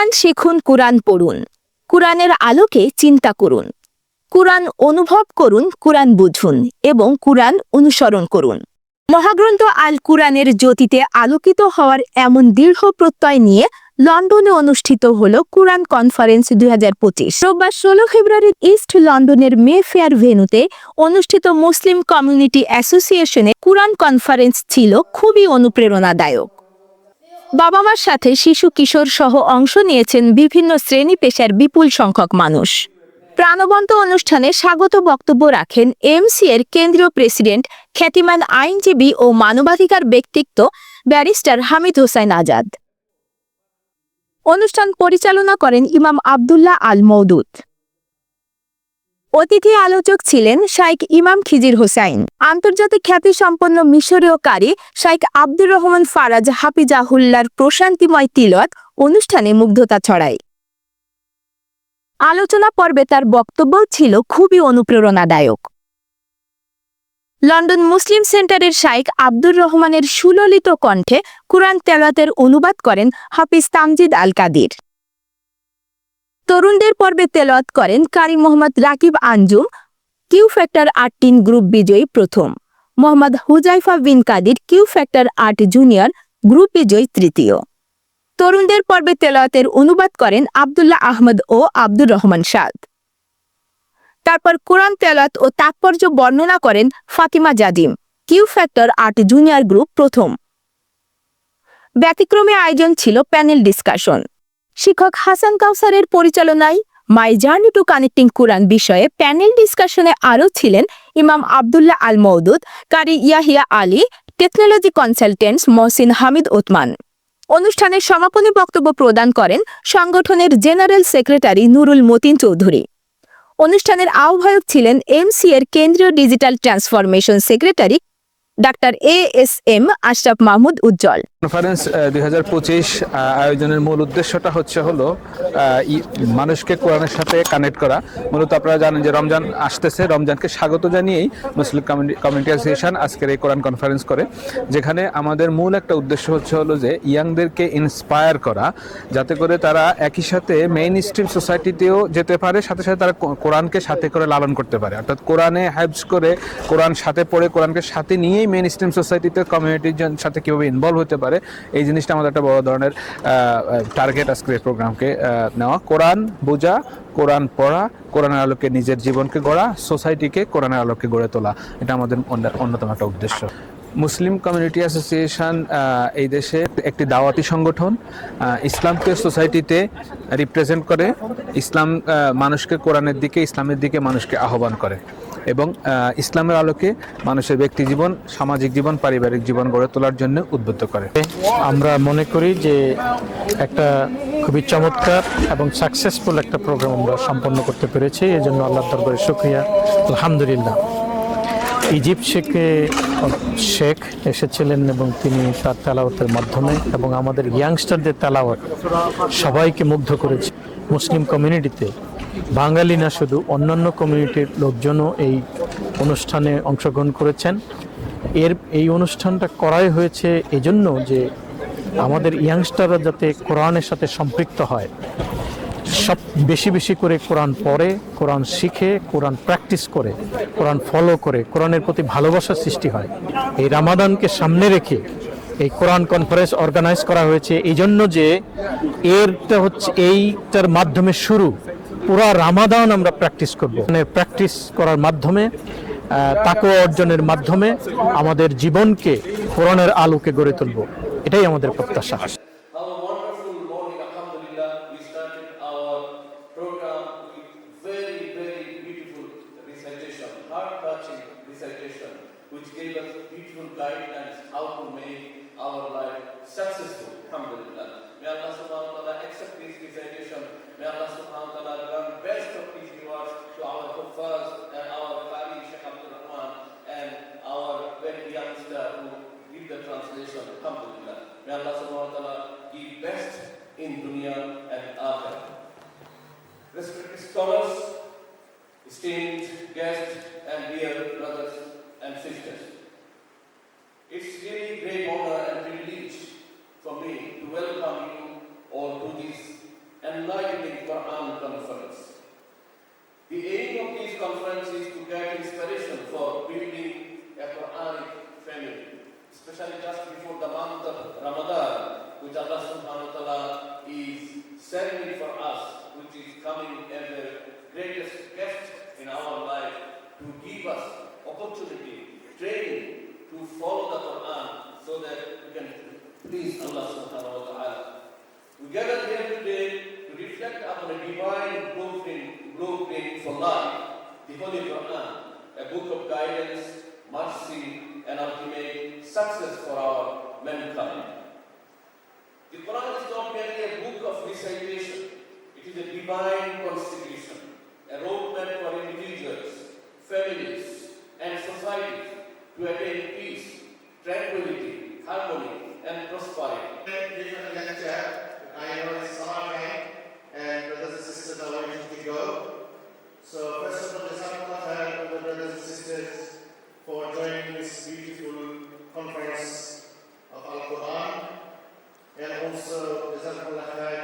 কুরআন শিখুন, কোরআন পড়ুন। কুরআনের আলোকে চিন্তা করুন। কুরআন অনুভব করুন, কুরআন বুঝুন এবং কুরআন অনুসরণ করুন। মহাগ্রন্থ আল কুরআনের জ্যোতিতে আলোকিত হওয়ার এমন দৃঢ় প্রত্যয় নিয়ে লন্ডনে অনুষ্ঠিত হল কুরআন কনফারেন্স দুই হাজার পঁচিশ। রোববার ষোলো ফেব্রুয়ারি ইস্ট লন্ডনের মে ফেয়ার ভেন্যুতে অনুষ্ঠিত মুসলিম কমিউনিটি অ্যাসোসিয়েশনে কুরআন কনফারেন্স ছিল খুবই অনুপ্রেরণাদায়ক। বাবা মার সাথে শিশু কিশোর সহ অংশ নিয়েছেন বিভিন্ন শ্রেণি পেশার বিপুল সংখ্যক মানুষ। প্রাণবন্ত অনুষ্ঠানে স্বাগত বক্তব্য রাখেন এমসি এর কেন্দ্রীয় প্রেসিডেন্ট, খ্যাতিমান আইনজীবী ও মানবাধিকার ব্যক্তিত্ব ব্যারিস্টার হামিদ হোসাইন আজাদ। অনুষ্ঠান পরিচালনা করেন ইমাম আবদুল্লাহ আল মৌদুদ অতিথি আলোচক ছিলেন শাইখ ইমাম খিজির হোসাইন, আন্তর্জাতিক খ্যাতিসম্পন্ন মিশরীয় কারি শাইখ আব্দুর রহমান ফারাজ হাফিজাহুল্লার প্রশান্তিময় তিলত অনুষ্ঠানে মুগ্ধতা ছড়ায়। আলোচনা পর্বে তার বক্তব্য ছিল খুবই অনুপ্রেরণাদায়ক। লন্ডন মুসলিম সেন্টারের শাইখ আব্দুর রহমানের সুললিত কণ্ঠে কুরআন তেলাতের অনুবাদ করেন হাফিজ তামজিদ আল কাদির তরুণদের পর্বে তেলাওয়াত করেন কারি মোহাম্মদ রাকিব আঞ্জুম, কিউ ফ্যাক্টর আট টিন গ্রুপ বিজয়ী প্রথম। মোহাম্মদ হুজাইফা বিন কাদির কিউ ফ্যাক্টর আট জুনিয়র গ্রুপ বিজয়ী তৃতীয়। তরুণদের পর্বে তেলাওয়াতের অনুবাদ করেন আবদুল্লাহ আহমদ ও আব্দুর রহমান সাদ। তারপর কোরআন তেলাত ও তাৎপর্য বর্ণনা করেন ফাতিমা জাদিম কিউ ফ্যাক্টর আট জুনিয়র গ্রুপ প্রথম। ব্যতিক্রমে আয়োজন ছিল প্যানেল ডিসকাশন। শিক্ষক হাসান কাউসারের পরিচালনায় my journey to connecting Quran বিষয়ে প্যানেল ডিসকাশনে আরও ছিলেন ইমাম আবদুল্লাহ আল মৌদুদ কারি ইয়াহিয়া আলী টেকনোলজি কনসালটেন্টস মহসিন হামিদ ওতমান। অনুষ্ঠানে সমাপনী বক্তব্য প্রদান করেন সংগঠনের জেনারেল সেক্রেটারি নুরুল মতিন চৌধুরী। অনুষ্ঠানের আহ্বায়ক ছিলেন এমসি এর কেন্দ্রীয় digital transformation secretary doctor A S M Ashraf Mahmud Ujjwal. Conference দুই হাজার পঁচিশ আয়োজনের মূল উদ্দেশ্যটা হচ্ছে হলো ই- মানুষকে কোরআনের সাথে কানেক্ট করা। মূলত আপনারা জানেন যে রমজান আসতেছে, রমজানকে স্বাগত জানিয়েই মুসলিম কমিউনিটি অ্যাসোসিয়েশন আজকের এই কোরআন কনফারেন্স করে। যেখানে আমাদের মূল একটা উদ্দেশ্য হচ্ছে হলো যে, ইয়াংদেরকে ইন্সপায়ার করা, যাতে করে তারা একই সাথে মেইন স্ট্রিম সোসাইটিতেও যেতে পারে, সাথে সাথে তারা কোরআনকে সাথে করে লালন করতে পারে। অর্থাৎ কোরআনে হ্যাবস করে, কোরআন সাথে পড়ে, কোরআনকে সাথে নিয়েই মেইন স্ট্রিম সোসাইটিতে কমিউনিটির সাথে কীভাবে ইনভলভ হতে পারে এই জিনিসটা আমাদের একটা বড় ধরনের টার্গেট আজকের এই প্রোগ্রামকে নেওয়া। কোরআন বোঝা, কোরআন পড়া, কোরআনের আলোকে নিজের জীবনকে গড়া সোসাইটিকে কোরআনের আলোকে গড়ে তোলা। এটা আমাদের অন্যতম একটা উদ্দেশ্য। মুসলিম কমিউনিটি অ্যাসোসিয়েশন এই দেশে একটি দাওয়াতি সংগঠন ইসলামকে সোসাইটিতে রিপ্রেজেন্ট করে। ইসলাম মানুষকে কোরআনের দিকে, ইসলামের দিকে মানুষকে আহ্বান করে। এবং ইসলামের আলোকে মানুষের ব্যক্তি জীবন, সামাজিক জীবন, পারিবারিক জীবন গড়ে তোলার জন্য উদ্বুদ্ধ করে। আমরা মনে করি যে একটা খুবই চমৎকার এবং সাকসেসফুল একটা প্রোগ্রাম আমরা সম্পন্ন করতে পেরেছি। এই জন্য আল্লাহ দরবারে শুক্রিয়া। আলহামদুলিল্লাহ। ইজিপ্ট শেখে শেখ এসেছিলেন এবং তিনি তার তেলাওয়াতের মাধ্যমে এবং আমাদের ইয়াংস্টারদের তেলাওয়াত সবাইকে মুগ্ধ করেছে। মুসলিম কমিউনিটিতে বাঙালি না, শুধু অন্যান্য কমিউনিটির লোকজনও এই অনুষ্ঠানে অংশগ্রহণ করেছেন। এর, এই অনুষ্ঠানটা করাই হয়েছে এজন্য যে আমাদের ইয়াংস্টাররা যাতে কোরআনের সাথে সম্পৃক্ত হয়। সব বেশি বেশি করে কোরআন পড়ে, কোরআন শিখে, কোরআন প্র্যাকটিস করে, কোরআন ফলো করে, কোরআনের প্রতি ভালোবাসার সৃষ্টি হয়। এই রামাদানকে সামনে রেখে এই কোরআন কনফারেন্স অর্গানাইজ করা হয়েছে। এই জন্য যে এরটা হচ্ছে, এইটার মাধ্যমে শুরু। পুরো রামাদান আমরা প্র্যাকটিস করব। এখানে প্র্যাকটিস করার মাধ্যমে তাকে অর্জনের মাধ্যমে আমাদের জীবনকে কোরআনের আলোকে গড়ে তুলব। এটাই আমাদের প্রত্যাশা। May Allah subhanahu wa ta'ala grant best of his rewards to our Huffaz and our Qari Sheikh Abdul Rahman and our very youngster who did the translation. Alhamdulillah. May Allah subhanahu wa ta'ala give best in dunya and akhirah. Respected scholars, esteemed guests, and dear brothers and sisters. It's really great honor and privilege for me to welcome you all to this Quran Conference. The aim of this conference is to get inspiration for building a Quranic family, especially just before the month of Ramadan, which Allah subhanahu wa ta'ala is sending for us, which is coming as the greatest gift in our life to give us opportunity, training to follow the Quran so that we can please Allah subhanahu wa ta'ala. We gather here today to reflect upon a divine blueprint, blueprint for life, the Holy Brahman, a book of guidance, mercy, and ultimate success for our mankind. The Quran is not merely a book of recitation, it is a divine constitution, a roadmap جزاكم الله خيرا